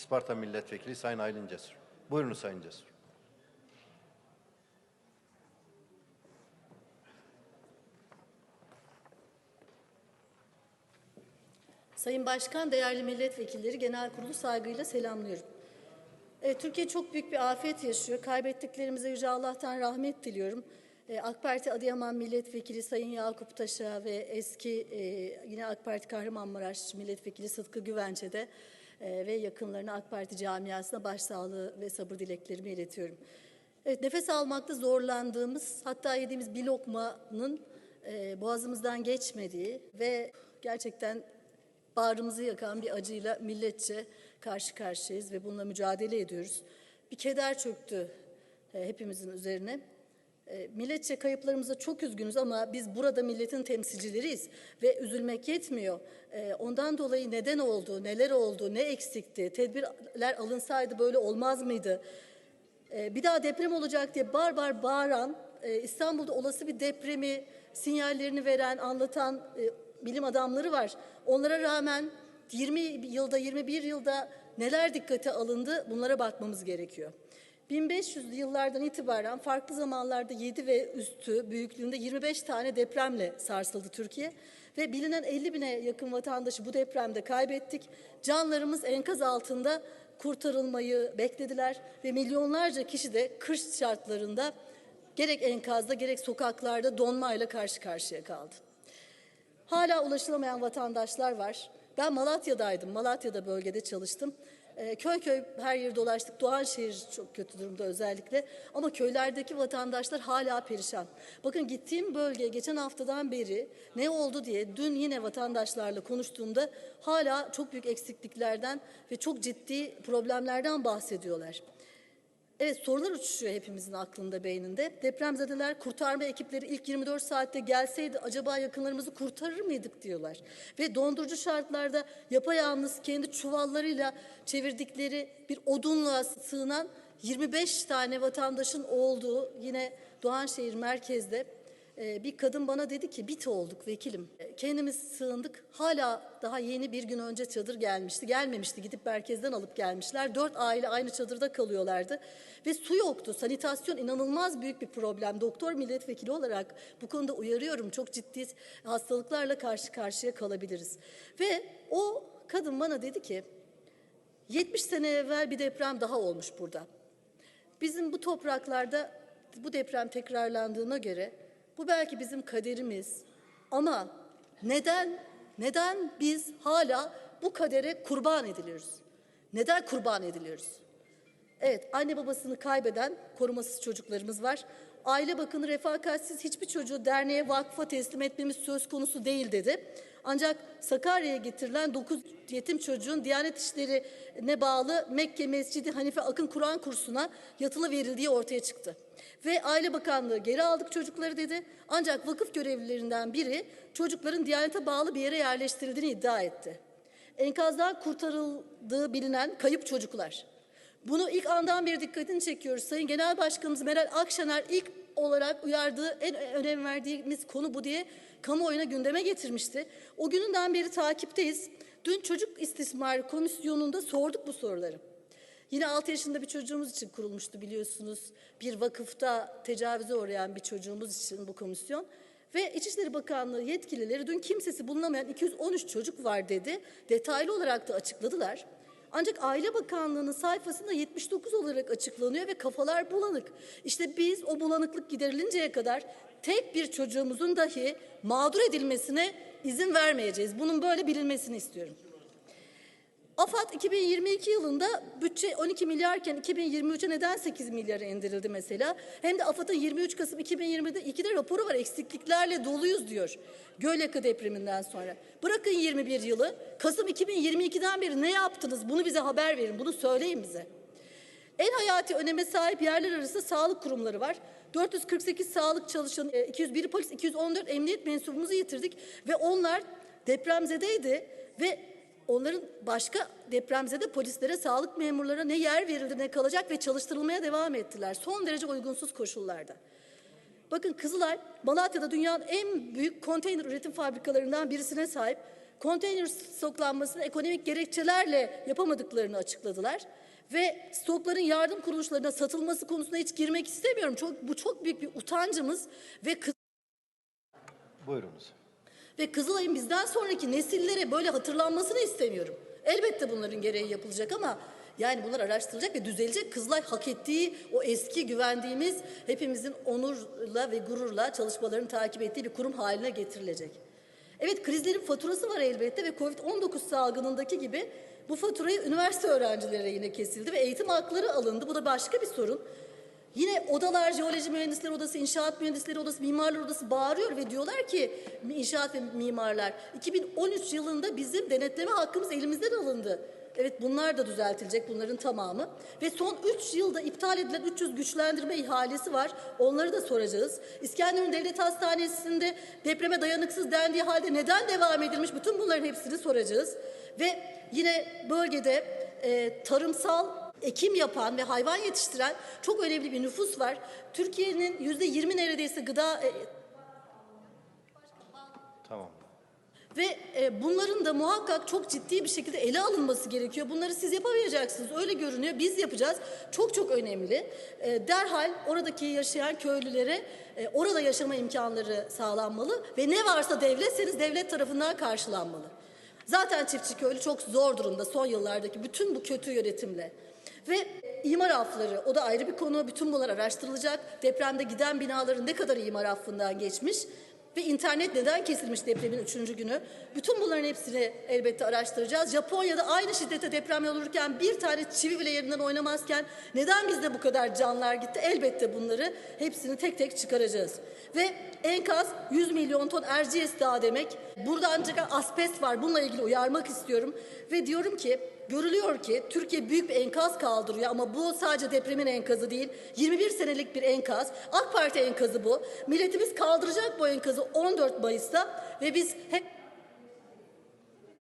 Isparta Milletvekili Sayın Aylin Cesur. Buyurun Sayın Cesur. Sayın Başkan, değerli milletvekilleri, genel kurulu saygıyla selamlıyorum. Evet, Türkiye çok büyük bir afet yaşıyor. Kaybettiklerimize Yüce Allah'tan rahmet diliyorum. Ee, AK Parti Adıyaman Milletvekili Sayın Yakup Taş'a ve eski e, yine AK Parti Kahramanmaraş Milletvekili Sıtkı Güvenç'e de e, ve yakınlarına AK Parti camiasına başsağlığı ve sabır dileklerimi iletiyorum. Evet, nefes almakta zorlandığımız, hatta yediğimiz bir lokmanın e, boğazımızdan geçmediği ve gerçekten bağrımızı yakan bir acıyla milletçe karşı karşıyayız ve bununla mücadele ediyoruz. Bir keder çöktü e, hepimizin üzerine. E, milletçe kayıplarımıza çok üzgünüz ama biz burada milletin temsilcileriyiz ve üzülmek yetmiyor. E, ondan dolayı neden oldu, neler oldu, ne eksikti, tedbirler alınsaydı böyle olmaz mıydı? E, bir daha deprem olacak diye bar bar bağıran, e, İstanbul'da olası bir depremi sinyallerini veren, anlatan e, bilim adamları var. Onlara rağmen 20 yılda, 21 yılda neler dikkate alındı bunlara bakmamız gerekiyor. 1500'lü yıllardan itibaren farklı zamanlarda 7 ve üstü büyüklüğünde 25 tane depremle sarsıldı Türkiye. Ve bilinen 50 bine yakın vatandaşı bu depremde kaybettik. Canlarımız enkaz altında kurtarılmayı beklediler ve milyonlarca kişi de kış şartlarında gerek enkazda gerek sokaklarda donmayla karşı karşıya kaldı. Hala ulaşılamayan vatandaşlar var. Ben Malatya'daydım. Malatya'da bölgede çalıştım. Ee, köy köy her yeri dolaştık. Doğanşehir çok kötü durumda özellikle. Ama köylerdeki vatandaşlar hala perişan. Bakın gittiğim bölge geçen haftadan beri ne oldu diye dün yine vatandaşlarla konuştuğumda hala çok büyük eksikliklerden ve çok ciddi problemlerden bahsediyorlar. Evet sorular uçuşuyor hepimizin aklında, beyninde. Depremzedeler kurtarma ekipleri ilk 24 saatte gelseydi acaba yakınlarımızı kurtarır mıydık diyorlar. Ve dondurucu şartlarda yapayalnız kendi çuvallarıyla çevirdikleri bir odunla sığınan 25 tane vatandaşın olduğu yine Doğanşehir merkezde bir kadın bana dedi ki bit olduk vekilim. E, Kendimiz sığındık. Hala daha yeni bir gün önce çadır gelmişti. Gelmemişti. Gidip merkezden alıp gelmişler. Dört aile aynı çadırda kalıyorlardı. Ve su yoktu. Sanitasyon inanılmaz büyük bir problem. Doktor milletvekili olarak bu konuda uyarıyorum. Çok ciddi hastalıklarla karşı karşıya kalabiliriz. Ve o kadın bana dedi ki 70 sene evvel bir deprem daha olmuş burada. Bizim bu topraklarda bu deprem tekrarlandığına göre bu belki bizim kaderimiz ama neden neden biz hala bu kadere kurban ediliyoruz? Neden kurban ediliyoruz? Evet, anne babasını kaybeden korumasız çocuklarımız var. Aile Bakanı refakatsiz hiçbir çocuğu derneğe, vakfa teslim etmemiz söz konusu değil dedi. Ancak Sakarya'ya getirilen 9 yetim çocuğun Diyanet İşleri'ne bağlı Mekke Mescidi Hanife Akın Kur'an kursuna yatılı verildiği ortaya çıktı. Ve Aile Bakanlığı geri aldık çocukları dedi. Ancak vakıf görevlilerinden biri çocukların Diyanet'e bağlı bir yere yerleştirildiğini iddia etti. Enkazdan kurtarıldığı bilinen kayıp çocuklar. Bunu ilk andan beri dikkatini çekiyoruz. Sayın Genel Başkanımız Meral Akşener ilk olarak uyardığı, en önem verdiğimiz konu bu diye kamuoyuna gündeme getirmişti. O gününden beri takipteyiz. Dün Çocuk İstismarı Komisyonu'nda sorduk bu soruları. Yine 6 yaşında bir çocuğumuz için kurulmuştu biliyorsunuz. Bir vakıfta tecavüze uğrayan bir çocuğumuz için bu komisyon. Ve İçişleri Bakanlığı yetkilileri dün kimsesi bulunamayan 213 çocuk var dedi. Detaylı olarak da açıkladılar. Ancak Aile Bakanlığı'nın sayfasında 79 olarak açıklanıyor ve kafalar bulanık. İşte biz o bulanıklık giderilinceye kadar tek bir çocuğumuzun dahi mağdur edilmesine izin vermeyeceğiz. Bunun böyle bilinmesini istiyorum. AFAD 2022 yılında bütçe 12 milyarken 2023'e neden 8 milyara indirildi mesela? Hem de AFAD'ın 23 Kasım 2020'de 2'de raporu var eksikliklerle doluyuz diyor. Gölyaka depreminden sonra. Bırakın 21 yılı. Kasım 2022'den beri ne yaptınız? Bunu bize haber verin. Bunu söyleyin bize. En hayati öneme sahip yerler arasında sağlık kurumları var. 448 sağlık çalışanı, 201 polis, 214 emniyet mensubumuzu yitirdik ve onlar depremzedeydi ve onların başka depremzede polislere, sağlık memurlarına ne yer verildi ne kalacak ve çalıştırılmaya devam ettiler. Son derece uygunsuz koşullarda. Bakın Kızılay, Malatya'da dünyanın en büyük konteyner üretim fabrikalarından birisine sahip. konteyner stoklanmasını ekonomik gerekçelerle yapamadıklarını açıkladılar. Ve stokların yardım kuruluşlarına satılması konusuna hiç girmek istemiyorum. Çok, bu çok büyük bir utancımız ve kı- Buyurunuz. Ve Kızılay'ın bizden sonraki nesillere böyle hatırlanmasını istemiyorum. Elbette bunların gereği yapılacak ama yani bunlar araştırılacak ve düzelecek. Kızılay hak ettiği o eski güvendiğimiz hepimizin onurla ve gururla çalışmalarını takip ettiği bir kurum haline getirilecek. Evet krizlerin faturası var elbette ve Covid-19 salgınındaki gibi bu faturayı üniversite öğrencilere yine kesildi ve eğitim hakları alındı. Bu da başka bir sorun. Yine odalar, jeoloji mühendisleri odası, inşaat mühendisleri odası, mimarlar odası bağırıyor ve diyorlar ki inşaat ve mimarlar 2013 yılında bizim denetleme hakkımız elimizden alındı. Evet bunlar da düzeltilecek bunların tamamı. Ve son 3 yılda iptal edilen 300 güçlendirme ihalesi var. Onları da soracağız. İskenderun Devlet Hastanesi'nde depreme dayanıksız dendiği halde neden devam edilmiş? Bütün bunların hepsini soracağız. Ve yine bölgede e, tarımsal ekim yapan ve hayvan yetiştiren çok önemli bir nüfus var. Türkiye'nin yüzde yirmi neredeyse gıda e, Tamam. ve e, bunların da muhakkak çok ciddi bir şekilde ele alınması gerekiyor. Bunları siz yapamayacaksınız. Öyle görünüyor. Biz yapacağız. Çok çok önemli. E, derhal oradaki yaşayan köylülere e, orada yaşama imkanları sağlanmalı ve ne varsa devletseniz devlet tarafından karşılanmalı. Zaten çiftçi köylü çok zor durumda son yıllardaki bütün bu kötü yönetimle. Ve imar affları o da ayrı bir konu. Bütün bunlar araştırılacak. Depremde giden binaların ne kadar imar affından geçmiş ve internet neden kesilmiş depremin üçüncü günü? Bütün bunların hepsini elbette araştıracağız. Japonya'da aynı şiddete deprem olurken bir tane çivi bile yerinden oynamazken neden bizde bu kadar canlar gitti? Elbette bunları hepsini tek tek çıkaracağız. Ve enkaz 100 milyon ton Erciyes Dağı demek. Burada ancak asbest var. Bununla ilgili uyarmak istiyorum. Ve diyorum ki görülüyor ki Türkiye büyük bir enkaz kaldırıyor ama bu sadece depremin enkazı değil. 21 senelik bir enkaz. AK Parti enkazı bu. Milletimiz kaldıracak bu enkazı 14 Mayıs'ta ve biz hep